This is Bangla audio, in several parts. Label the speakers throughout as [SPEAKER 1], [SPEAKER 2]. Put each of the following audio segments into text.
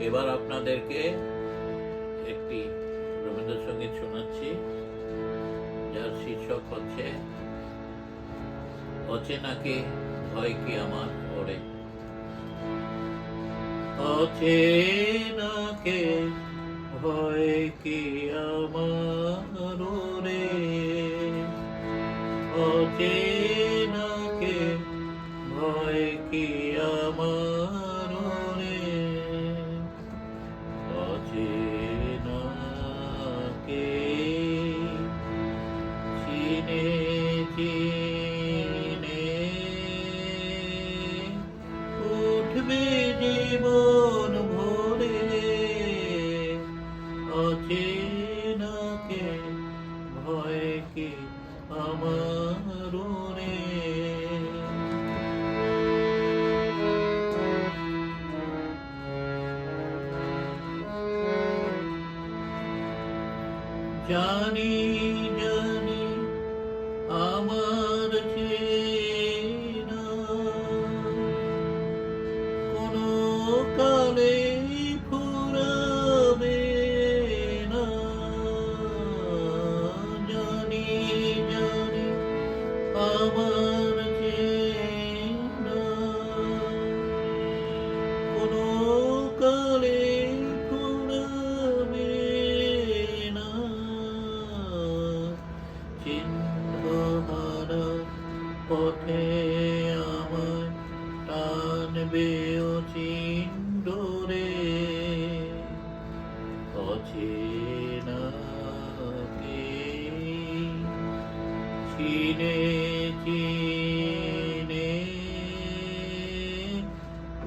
[SPEAKER 1] এবার আপনাদেরকে একটি রবীন্দ্রসঙ্গীত শোনাচ্ছি, যার শীর্ষক হচ্ছে, অচেনাকে ভয় কি আমার ওরে? অচেনাকে ভয় কি আমার ওরে? অচেনাকে ভয় কি আমার উঠবে জীবন ভরে। অচেনাকে ভয় কি আমার রে জানি কালে ফুরাবে না। জানি জানি আমার কোনো কালে ফুরাবে না। চিহ্নহারা পথে আমার টানবে অচিন্দরে অচেনাকে চিনে চিনে।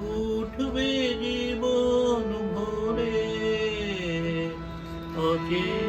[SPEAKER 1] উঠবে জীবন ভরে অচেনাকে